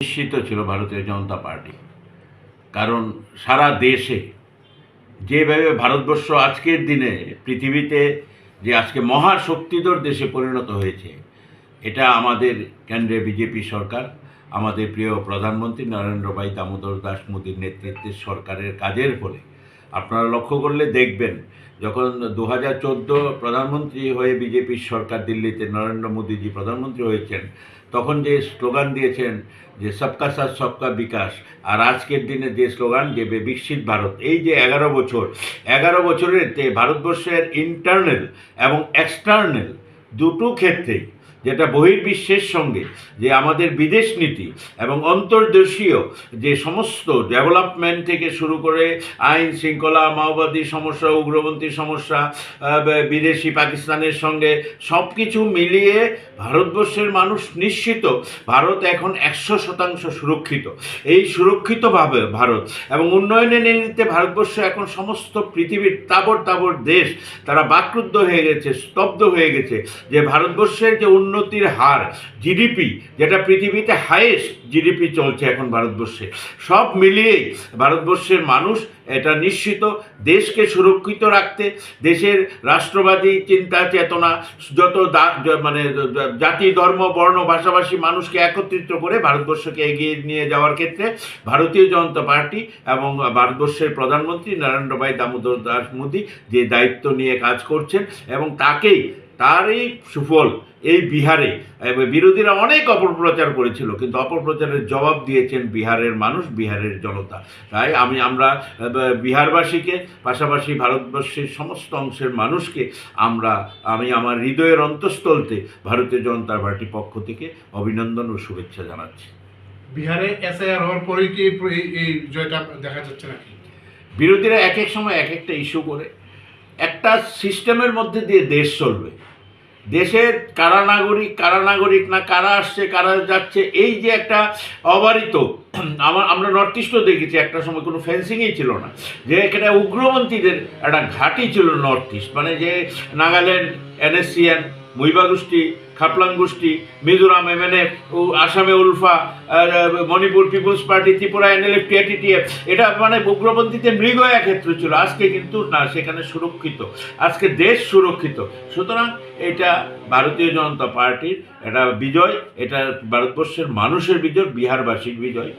নিশ্চিত ছিল ভারতীয় জনতা পার্টি। কারণ সারা দেশে যেভাবে ভারতবর্ষ আজকের দিনে, পৃথিবীতে যে আজকে মহাশক্তিধর দেশে পরিণত হয়েছে, এটা আমাদের কেন্দ্রীয় বিজেপি সরকার, আমাদের প্রিয় প্রধানমন্ত্রী নরেন্দ্র ভাই দামোদর দাস মোদীর নেতৃত্বে সরকারের কাজের ফলে আপনারা লক্ষ্য করলে দেখবেন, যখন দু হাজার চোদ্দ প্রধানমন্ত্রী হয়ে বিজেপির সরকার দিল্লিতে নরেন্দ্র মোদীজি প্রধানমন্ত্রী হয়েছেন, তখন যে স্লোগান দিয়েছেন যে সবকা সাথ, সবকা বিকাশ, আর আজকের দিনে যে স্লোগান যে বে- বিকশিত ভারত, এই যে এগারো বছর, এগারো বছরের ভারতবর্ষের ইন্টারনাল এবং এক্সটার্নাল দুটো ক্ষেত্রেই যেটা বহির্বিশ্বের সঙ্গে, যে আমাদের বিদেশ নীতি এবং অন্তর্দেশীয় যে সমস্ত ডেভেলপমেন্ট থেকে শুরু করে আইন শৃঙ্খলা, মাওবাদী সমস্যা, উগ্রপন্থী সমস্যা বিদেশি পাকিস্তানের সঙ্গে সব কিছু মিলিয়ে ভারতবর্ষের মানুষ নিশ্চিত ভারত এখন একশো শতাংশ সুরক্ষিত। এই সুরক্ষিতভাবে ভারত এবং উন্নয়নের নিতে ভারতবর্ষ এখন সমস্ত পৃথিবীর তাবর তাবর দেশ, তারা বাকরুদ্ধ হয়ে গেছে, স্তব্ধ হয়ে গেছে যে ভারতবর্ষের যে উন্নতির হার জিডিপি যেটা পৃথিবীতে হাইয়েস্ট জিডিপি চলছে এখন ভারতবর্ষে। সব মিলিয়েই ভারতবর্ষের মানুষ এটা নিশ্চিত, দেশকে সুরক্ষিত রাখতে, দেশের রাষ্ট্রবাদী চিন্তা, চেতনা, যত মানে জাতি, ধর্ম, বর্ণ, ভাষাভাষী মানুষকে একত্রিত করে ভারতবর্ষকে এগিয়ে নিয়ে যাওয়ার ক্ষেত্রে ভারতীয় জনতা পার্টি এবং ভারতবর্ষের প্রধানমন্ত্রী নরেন্দ্র ভাই দামোদর দাস মোদী যে দায়িত্ব নিয়ে কাজ করছেন এবং তাকেই তারই সুফল এই বিহারে। বিরোধীরা অনেক অপপ্রচার করেছিল কিন্তু অপপ্রচারের জবাব দিয়েছেন বিহারের মানুষ বিহারের জনতা। তাই আমি আমরা বিহারবাসীকে পাশাপাশি ভারতবর্ষের সমস্ত অংশের মানুষকে আমরা আমি আমার হৃদয়ের অন্তঃস্থলতে ভারতীয় জনতা পার্টির পক্ষ থেকে অভিনন্দন ও শুভেচ্ছা জানাচ্ছি। বিহারে এসআইআর হওয়ার পরেই কি এই- এই জয়টা দেখা যাচ্ছে নাকি? বিরোধীরা এক এক সময় এক একটা ইস্যু করে। একটা সিস্টেমের মধ্যে দিয়ে দেশ চলবে। দেশের কারা নাগরিক কারা নাগরিক না, কারা আসছে, কারা যাচ্ছে, এই যে একটা অবারিত, আমার, আমরা নর্থ ইস্টও দেখেছি, একটা সময় কোনো ফেন্সিংই ছিল না, যে এখানে উগ্রপন্থীদের একটা ঘাঁটি ছিল নর্থ ইস্ট মানে যে নাগাল্যান্ড, এনএসসিএন মুইবা গোষ্ঠী, খাপলাং গোষ্ঠী, মিজোরাম এমএনএফ ও আসামে ULFA Manipur people's party, Tripura NLF টিআইটিটিএফ এটা মানে উগ্রপন্থীতে মৃগ ক্ষেত্র ছিল। আজকে কিন্তু না, সেখানে সুরক্ষিত। আজকে দেশ সুরক্ষিত। সুতরাং এটা ভারতীয় জনতা পার্টির এটা বিজয়, এটা ভারতবর্ষের মানুষের বিজয়, বিহারবাসীর বিজয়।